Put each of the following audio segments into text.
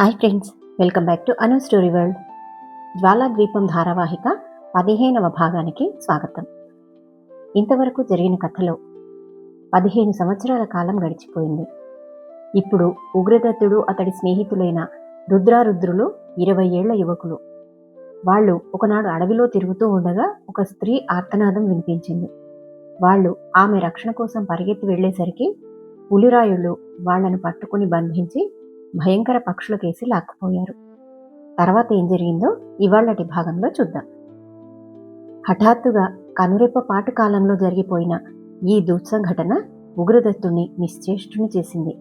Hi friends welcome back to Anu story world. జ్వాలాద్వీపం ధారావాహిక పదిహేనవ భాగానికి స్వాగతం. ఇంతవరకు జరిగిన కథలో పదిహేను సంవత్సరాల కాలం గడిచిపోయింది. ఇప్పుడు ఉగ్రదత్తుడు అతడి స్నేహితులైన రుద్రారుద్రులు ఇరవై ఏళ్ళ యువకులు. వాళ్ళు ఒకనాడు అడవిలో తిరుగుతూ ఉండగా ఒక స్త్రీ ఆర్తనాదం వినిపించింది. వాళ్ళు ఆమె రక్షణ కోసం పరిగెత్తి వెళ్ళేసరికి పులిరాయుళ్ళు వాళ్ళను పట్టుకుని బంధించి భయంకర పక్షులకేసి లాక్కుపోయారు. తర్వాత ఏం జరిగిందో ఇవాళటి భాగంలో చూద్దాం. హఠాత్తుగా కనురెప్ప పాటు కాలంలో జరిగిపోయిన ఈ దుస్సంఘటన ఉగ్రదత్తుణ్ణి నిశ్చేష్టుని చేసింది.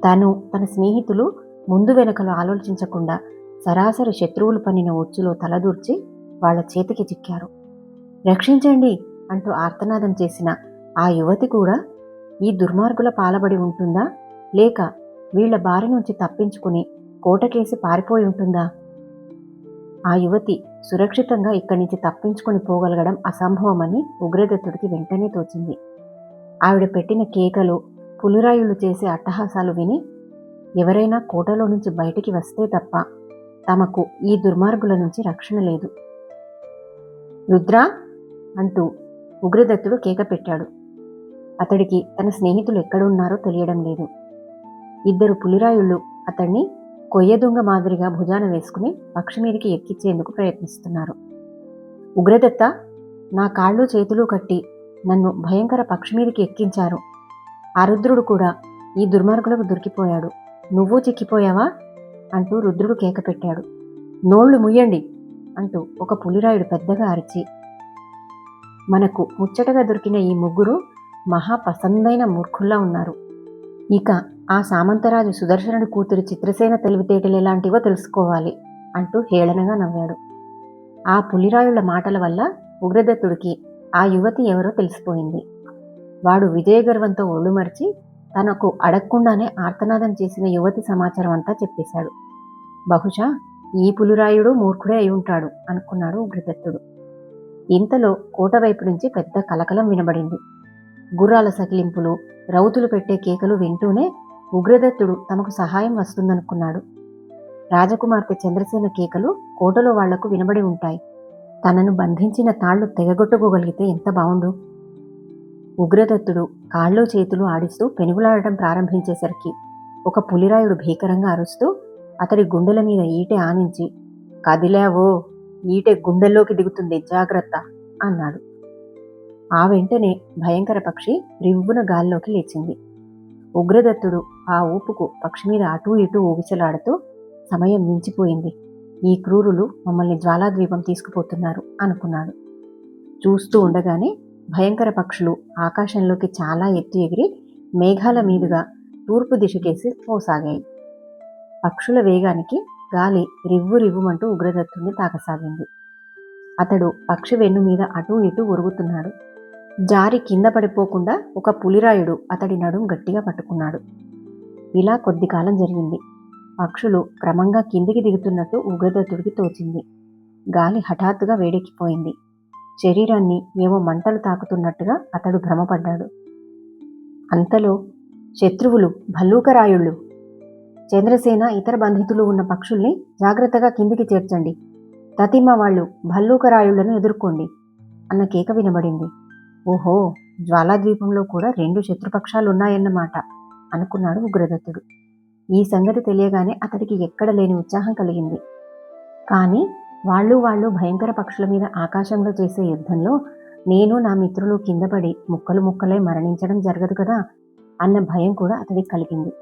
తను తన స్నేహితులు ముందు వెనుకలు ఆలోచించకుండా సరాసరి శత్రువులు పనిన ఒచ్చులో తలదూర్చి వాళ్ళ చేతికి చిక్కారు. రక్షించండి అంటూ ఆర్తనాదం చేసిన ఆ యువతి కూడా ఈ దుర్మార్గుల పాలబడి ఉంటుందా? లేక వీళ్ళ బారి నుంచి తప్పించుకుని కోటకేసి పారిపోయి ఉంటుందా? ఆ యువతి సురక్షితంగా ఇక్కడి నుంచి తప్పించుకొని పోగలగడం అసంభవమని ఉగ్రదత్తుడికి వెంటనే తోచింది. ఆవిడ పెట్టిన కేకలు పులిరాయులు చేసే అట్టహాసాలు విని ఎవరైనా కోటలో నుంచి బయటికి వస్తే తప్ప తమకు ఈ దుర్మార్గుల నుంచి రక్షణ లేదు. రుద్రా! అంటూ ఉగ్రదత్తుడు కేక పెట్టాడు. అతడికి తన స్నేహితులు ఎక్కడున్నారో తెలియడం లేదు. ఇద్దరు పులిరాయుళ్ళు అతన్ని కొయ్యదుంగ మాదిరిగా భుజాన వేసుకుని పక్షి మీదికి ఎక్కించేందుకు ప్రయత్నిస్తున్నారు. ఉగ్రదత్త నా కాళ్ళు చేతులు కట్టి నన్ను భయంకర పక్షి మీదికి ఎక్కించారు. అరుద్రుడు కూడా ఈ దుర్మార్గులకు దొరికిపోయాడు. నువ్వు చిక్కిపోయావా? అంటూ రుద్రుడు కేక పెట్టాడు. నోళ్ళు ముయ్యండి అంటూ ఒక పులిరాయుడు పెద్దగా అరిచి మనకు ముచ్చటగా దొరికిన ఈ ముగ్గురు మహా పసందైన మూర్ఖుల్లా ఉన్నారు. ఇక ఆ సామంతరాజు సుదర్శనుడి కూతురు చిత్రసేన తెలివితేటలు ఎలాంటివో తెలుసుకోవాలి అంటూ హేళనగా నవ్వాడు. ఆ పులిరాయుళ్ళ మాటల వల్ల ఉగ్రదత్తుడికి ఆ యువతి ఎవరో తెలిసిపోయింది. వాడు విజయగర్వంతో ఒళ్ళు మరిచి తనకు అడగకుండానే ఆర్తనాదం చేసిన యువతి సమాచారం అంతా చెప్పేశాడు. బహుశా ఈ పులిరాయుడు మూర్ఖుడే అయి ఉంటాడు అనుకున్నాడు ఉగ్రదత్తుడు. ఇంతలో కోట వైపు నుంచి పెద్ద కలకలం వినబడింది. గుర్రాల సకిలింపులు రౌతులు పెట్టే కేకలు వింటూనే ఉగ్రదత్తుడు తమకు సహాయం వస్తుందనుకున్నాడు. రాజకుమార్తె చంద్రసేన కేకలు కోటలో వాళ్ళకు వినబడి ఉంటాయి. తనను బంధించిన తాళ్ళు తెగగొట్టుకోగలిగితే ఎంత బావుండు? ఉగ్రదత్తుడు కాళ్ళు చేతులు ఆడిస్తూ పెనుగులాడటం ప్రారంభించేసరికి ఒక పులిరాయుడు భీకరంగా అరుస్తూ అతడి గుండెల మీద ఈటె ఆనించి కదిలావో ఈటె గుండెల్లోకి దిగుతుంది జాగ్రత్త అన్నాడు. ఆ వెంటనే భయంకర పక్షి రివ్వున గాల్లోకి లేచింది. ఉగ్రదత్తుడు ఆ ఊపుకు పక్షి మీద అటూ ఇటూ ఊగిసలాడుతూ సమయం మించిపోయింది. ఈ క్రూరులు మమ్మల్ని జ్వాలాద్వీపం తీసుకుపోతున్నారు అనుకున్నాడు. చూస్తూ ఉండగానే భయంకర పక్షులు ఆకాశంలోకి చాలా ఎత్తు ఎగిరి మేఘాల మీదుగా తూర్పు దిశకేసి పోసాగాయి. పక్షుల వేగానికి గాలి రివ్వు రివ్వుమంటూ ఉగ్రదత్తుని తాకసాగింది. అతడు పక్షి వెన్ను మీద అటూ ఇటూ ఉరుగుతున్నాడు జారి కింద పడిపోకుండా ఒక పులిరాయుడు అతడి నడుం గట్టిగా పట్టుకున్నాడు. ఇలా కొద్ది కాలం జరిగింది. పక్షులు క్రమంగా కిందికి దిగుతున్నట్టు ఉగ్రదత్తుడికి తోచింది. గాలి హఠాత్తుగా వేడెక్కిపోయింది. శరీరాన్ని ఏవో మంటలు తాకుతున్నట్టుగా అతడు భ్రమపడ్డాడు. అంతలో శత్రువులు భల్లూకరాయుళ్ళు చంద్రసేన ఇతర బంధితులు ఉన్న పక్షుల్ని జాగ్రత్తగా కిందికి చేర్చండి. తతిమ వాళ్ళు భల్లూకరాయుళ్ళను ఎదుర్కోండి అన్న కేక వినబడింది. ఓహో జ్వాలాద్వీపంలో కూడా రెండు శత్రుపక్షాలు ఉన్నాయన్నమాట అనుకున్నాడు ఉగ్రదత్తుడు. ఈ సంగతి తెలియగానే అతడికి ఎక్కడ లేని ఉత్సాహం కలిగింది. కానీ వాళ్ళు వాళ్ళు భయంకర పక్షుల మీద ఆకాశంలో చేసే యుద్ధంలో నేను నా మిత్రులు కిందపడి ముక్కలు ముక్కలై మరణించడం జరగదు కదా అన్న భయం కూడా అతడికి కలిగింది.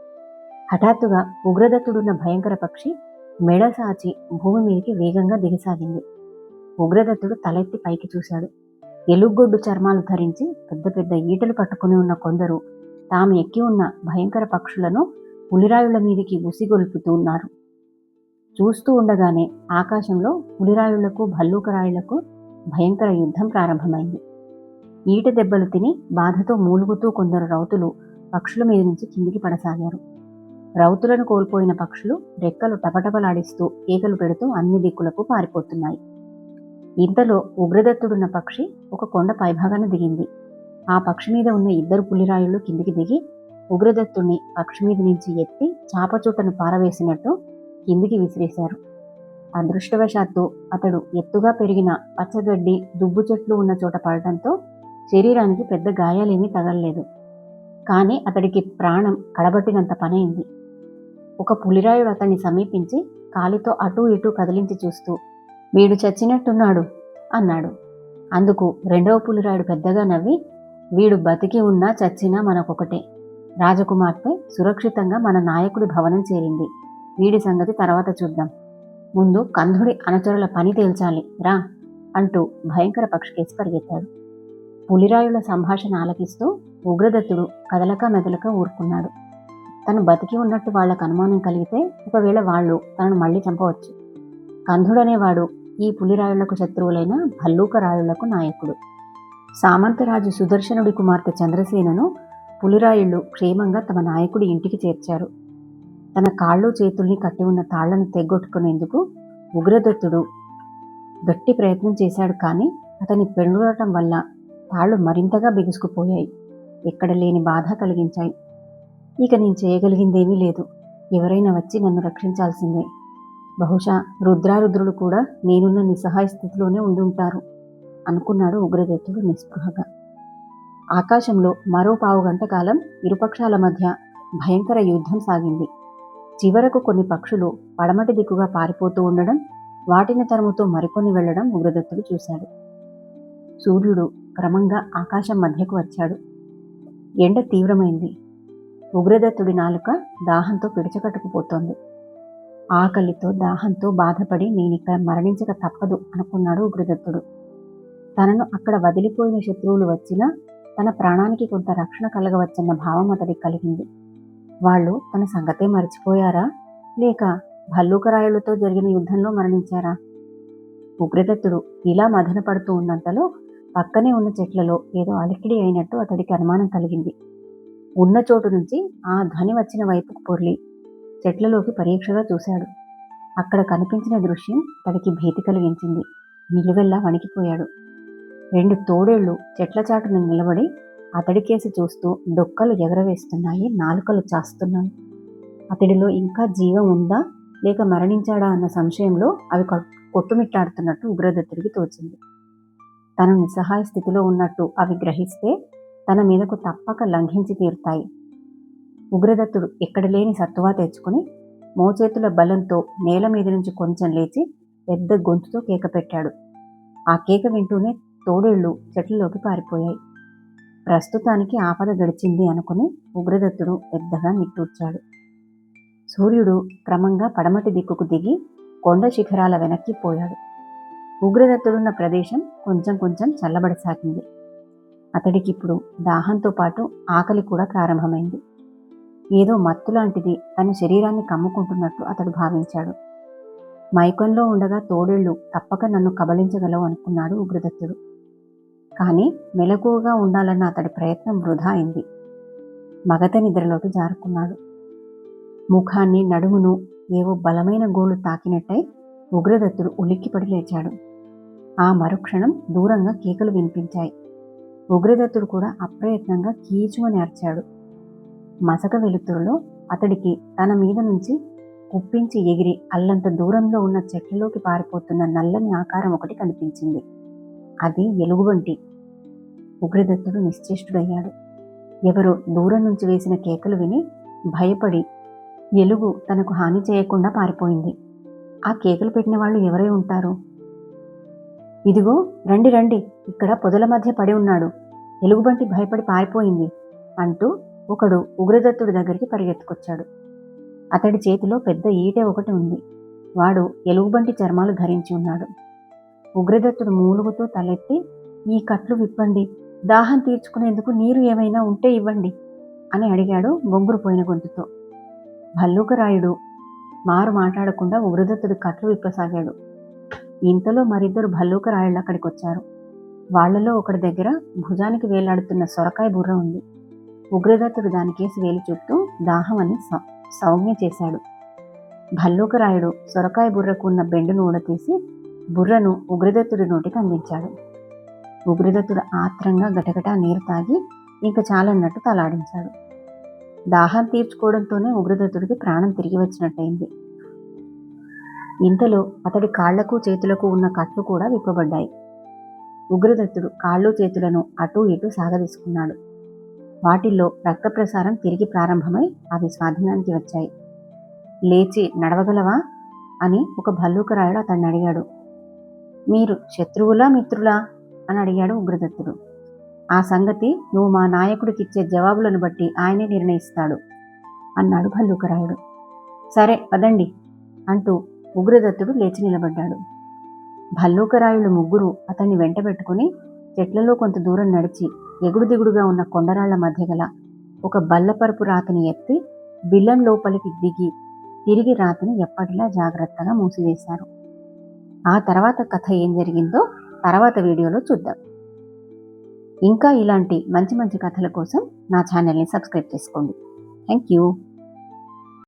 హఠాత్తుగా ఉగ్రదత్తుడున్న భయంకర పక్షి మెడ సాచి భూమి మీదకి వేగంగా దిగసాగింది. ఉగ్రదత్తుడు తలెత్తి పైకి చూశాడు. ఎలుగొడ్డు చర్మాలు ధరించి పెద్ద పెద్ద ఈటలు పట్టుకుని ఉన్న కొందరు తాము ఎక్కి ఉన్న భయంకర పక్షులను పులిరాయుల మీదికి ఉసిగొల్పుతూ ఉన్నారు. చూస్తూ ఉండగానే ఆకాశంలో పులిరాయుళ్ళకు భల్లూకరాయులకు భయంకర యుద్ధం ప్రారంభమైంది. ఈట దెబ్బలు తిని బాధతో మూలుగుతూ కొందరు రౌతులు పక్షుల మీద నుంచి కిందికి పడసాగారు. రౌతులను కోల్పోయిన పక్షులు రెక్కలు టపటపలాడిస్తూ ఈకలు పెడుతూ అన్ని దిక్కులకు పారిపోతున్నాయి. ఇంతలో ఉగ్రదత్తుడున్న పక్షి ఒక కొండ పైభాగాన దిగింది. ఆ పక్షి మీద ఉన్న ఇద్దరు పులిరాయుళ్ళు కిందికి దిగి ఉగ్రదత్తుడిని పక్షి మీద నుంచి ఎత్తి చాపచూటను పారవేసినట్టు కిందికి విసిరేశారు. అదృష్టవశాత్తు అతడు ఎత్తుగా పెరిగిన పచ్చగడ్డి దుబ్బు చెట్లు ఉన్న చోట పడటంతో శరీరానికి పెద్ద గాయాలేమీ తగలలేదు. కానీ అతడికి ప్రాణం కడబట్టినంత పనైంది. ఒక పులిరాయుడు అతన్ని సమీపించి కాలితో అటూ ఇటూ కదిలించి చూస్తూ వీడు చచ్చినట్టున్నాడు అన్నాడు. అందుకు రెండవ పులిరాయుడు పెద్దగా నవ్వి వీడు బతికి ఉన్నా చచ్చినా మనకొకటే. రాజకుమార్తె సురక్షితంగా మన నాయకుడి భవనం చేరింది. వీడి సంగతి తర్వాత చూద్దాం. ముందు కంధుడి అనుచరుల పని తేల్చాలి. రా అంటూ భయంకర పక్షికేసి పరిగెత్తాడు. పులిరాయుల సంభాషణ ఆలకిస్తూ ఉగ్రదత్తుడు కదలక మెదలక ఊరుకున్నాడు. తను బతికి ఉన్నట్టు వాళ్ళకు అనుమానం కలిగితే ఒకవేళ వాళ్ళు తనను మళ్ళీ చంపవచ్చు. కంధుడనేవాడు ఈ పులిరాయులకు శత్రువులైన భల్లూక రాయులకు నాయకుడు. సామంతరాజు సుదర్శనుడి కుమార్తె చంద్రసేనను పులిరాయుళ్ళు క్షేమంగా తమ నాయకుడి ఇంటికి చేర్చారు. తన కాళ్ళు చేతుల్ని కట్టి ఉన్న తాళ్ళను తెగ్గొట్టుకునేందుకు ఉగ్రదత్తుడు గట్టి ప్రయత్నం చేశాడు కానీ అతని పెళ్ళుడటం వల్ల తాళ్ళు మరింతగా బిగుసుకుపోయాయి. ఎక్కడ లేని బాధ కలిగించాయి. ఇక నేను చేయగలిగిందేమీ లేదు. ఎవరైనా వచ్చి నన్ను రక్షించాల్సిందే. బహుశా రుద్రారుద్రులు కూడా నేనున్న నిస్సహాయ స్థితిలోనే ఉండి ఉంటారు అనుకున్నాడు ఉగ్రదత్తుడు నిస్పృహగా. ఆకాశంలో మరో పావు గంట కాలం ఇరుపక్షాల మధ్య భయంకర యుద్ధం సాగింది. చివరకు కొన్ని పక్షులు పడమటి దిక్కుగా పారిపోతూ ఉండడం వాటిని తరముతో మరికొన్ని వెళ్ళడం ఉగ్రదత్తుడు చూశాడు. సూర్యుడు క్రమంగా ఆకాశం మధ్యకు వచ్చాడు. ఎండ తీవ్రమైంది. ఉగ్రదత్తుడి నాలుక దాహంతో పిడిచకట్టుకుపోతోంది. ఆకలితో దాహంతో బాధపడి నేను ఇక్కడ మరణించక తప్పదు అనుకున్నాడు ఉగ్రదత్తుడు. తనను అక్కడ వదిలిపోయిన శత్రువులు వచ్చినా తన ప్రాణానికి కొంత రక్షణ కలగవచ్చన్న భావం అతడికి కలిగింది. వాళ్ళు తన సంగతే మర్చిపోయారా? లేక భల్లూకరాయులతో జరిగిన యుద్ధంలో మరణించారా? ఉగ్రదత్తుడు ఇలా మదన పడుతూ ఉన్నంతలో పక్కనే ఉన్న చెట్లలో ఏదో అలికిడి అయినట్టు అతడికి అనుమానం కలిగింది. ఉన్న చోటు నుంచి ఆ ధ్వని వచ్చిన వైపుకు పొర్లి చెట్లలోకి పరీక్షగా చూశాడు. అక్కడ కనిపించిన దృశ్యం తనకి భీతి కలిగించింది. నిలువెల్లా వణికిపోయాడు. రెండు తోడేళ్ళు చెట్ల చాటున నిలబడి అతడికేసి చూస్తూ డొక్కలు ఎగరవేస్తున్నాయి నాలుకలు చాస్తున్నాయి. అతడిలో ఇంకా జీవం ఉందా లేక మరణించాడా అన్న సంశయంలో అవి కొట్టుమిట్టాడుతున్నట్టు ఉగ్రదత్తుడికి తోచింది. తను నిస్సహాయ స్థితిలో ఉన్నట్టు అవి గ్రహిస్తే తన మీదకు తప్పక లంఘించి తీరుతాయి. ఉగ్రదత్తుడు ఎక్కడ లేని సత్తువా తెచ్చుకుని మోచేతుల బలంతో నేల మీద నుంచి కొంచెం లేచి పెద్ద గొంతుతో కేక పెట్టాడు. ఆ కేక వింటూనే తోడేళ్ళు చెట్లలోకి పారిపోయాయి. ప్రస్తుతానికి ఆపద గడిచింది అనుకుని ఉగ్రదత్తుడు పెద్దగా నిట్టూర్చాడు. సూర్యుడు క్రమంగా పడమటి దిక్కుకు దిగి కొండ శిఖరాల వెనక్కి పోయాడు. ఉగ్రదత్తుడున్న ప్రదేశం కొంచెం కొంచెం చల్లబడసాగింది. అతడికిప్పుడు దాహంతో పాటు ఆకలి కూడా ప్రారంభమైంది. ఏదో మత్తు లాంటిది తన శరీరాన్ని కమ్ముకుంటున్నట్టు అతడు భావించాడు. మైకంలో ఉండగా తోడేళ్ళు తప్పక నన్ను కబలించగలవు అనుకున్నాడు ఉగ్రదత్తుడు. కానీ మెలకువగా ఉండాలన్న అతడి ప్రయత్నం వృధా అయింది. మగత నిద్రలోకి జారుకున్నాడు. ముఖాన్ని నడుమును ఏవో బలమైన గోలు తాకినట్టయి ఉగ్రదత్తుడు ఉలిక్కిపడి లేచాడు. ఆ మరుక్షణం దూరంగా కేకలు వినిపించాయి. ఉగ్రదత్తుడు కూడా అప్రయత్నంగా కీచుమని అర్చాడు. మసక వెలుతురులో అతడికి తన మీద నుంచి కుప్పించి ఎగిరి అల్లంత దూరంలో ఉన్న చెట్లలోకి పారిపోతున్న నల్లని ఆకారం ఒకటి కనిపించింది. అది ఎలుగుబంటి. ఉగ్రదత్తుడు నిశ్చేష్టుడయ్యాడు. ఎవరో దూరం నుంచి వేసిన కేకలు విని భయపడి ఎలుగు తనకు హాని చేయకుండా పారిపోయింది. ఆ కేకలు పెట్టిన వాళ్ళు ఎవరై ఉంటారు? ఇదిగో రండి రండి ఇక్కడ పొదల మధ్య పడి ఉన్నాడు. ఎలుగుబంటి భయపడి పారిపోయింది అంటూ ఒకడు ఉగ్రదత్తుడి దగ్గరికి పరిగెత్తుకొచ్చాడు. అతడి చేతిలో పెద్ద ఈటె ఒకటి ఉంది. వాడు ఎలుగుబంటి చర్మాలు ధరించి ఉన్నాడు. ఉగ్రదత్తుడు మూలుగుతో తలెత్తి ఈ కట్లు విప్పండి. దాహం తీర్చుకునేందుకు నీరు ఏమైనా ఉంటే ఇవ్వండి అని అడిగాడు బొంగురుపోయిన గొంతుతో. భల్లూకరాయుడు మారు మాట్లాడకుండా ఉగ్రదత్తుడు కట్లు విప్పసాగాడు. ఇంతలో మరిద్దరు భల్లూకరాయుళ్ళు అక్కడికి వచ్చారు వాళ్ళలో ఒకడి దగ్గర భుజానికి వేలాడుతున్న సొరకాయ బుర్ర ఉంది. ఉగ్రదత్తుడు దానికేసి వేలు చుట్టూ దాహం అని సౌజ్ఞ చేశాడు. భల్లూకరాయుడు సొరకాయ బుర్రకు ఉన్న బెండును ఊడతీసి బుర్రను ఉగ్రదత్తుడి నోటికి అందించాడు. ఉగ్రదత్తుడు ఆత్రంగా గటగటా నీరు తాగి ఇంక చాలన్నట్టు తలాడించాడు. దాహం తీర్చుకోవడంతోనే ఉగ్రదత్తుడికి ప్రాణం తిరిగి వచ్చినట్టయింది. ఇంతలో అతడి కాళ్ళకు చేతులకు ఉన్న కట్లు కూడా విప్పబడ్డాయి. ఉగ్రదత్తుడు కాళ్ళు చేతులను అటూ ఇటూ సాగదీసుకున్నాడు. వాటిల్లో రక్త ప్రసారం తిరిగి ప్రారంభమై అవి స్వాధీనానికి వచ్చాయి. లేచి నడవగలవా? అని ఒక భల్లూకరాయుడు అతన్ని అడిగాడు. మీరు శత్రువులా మిత్రులా? అని అడిగాడు ఉగ్రదత్తుడు. ఆ సంగతి నువ్వు మా నాయకుడికిచ్చే జవాబులను బట్టి ఆయనే నిర్ణయిస్తాడు అన్నాడు భల్లూకరాయుడు. సరే పదండి అంటూ ఉగ్రదత్తుడు లేచి నిలబడ్డాడు. భల్లూకరాయుడు ముగ్గురు అతన్ని వెంటబెట్టుకుని చెట్లలో కొంత దూరం నడిచి ఎగుడు దిగుడుగా ఉన్న కొండరాళ్ళ మధ్య గల ఒక బల్లపరుపు రాతిని ఎత్తి బిల్లం లోపలికి దిగి తిరిగి రాతిని ఎప్పటిలా జాగ్రత్తగా మూసివేశారు. ఆ తర్వాత కథ ఏం జరిగిందో తర్వాత వీడియోలో చూద్దాం. ఇంకా ఇలాంటి మంచి మంచి కథల కోసం నా ఛానల్ని సబ్స్క్రైబ్ చేసుకోండి. Thank you.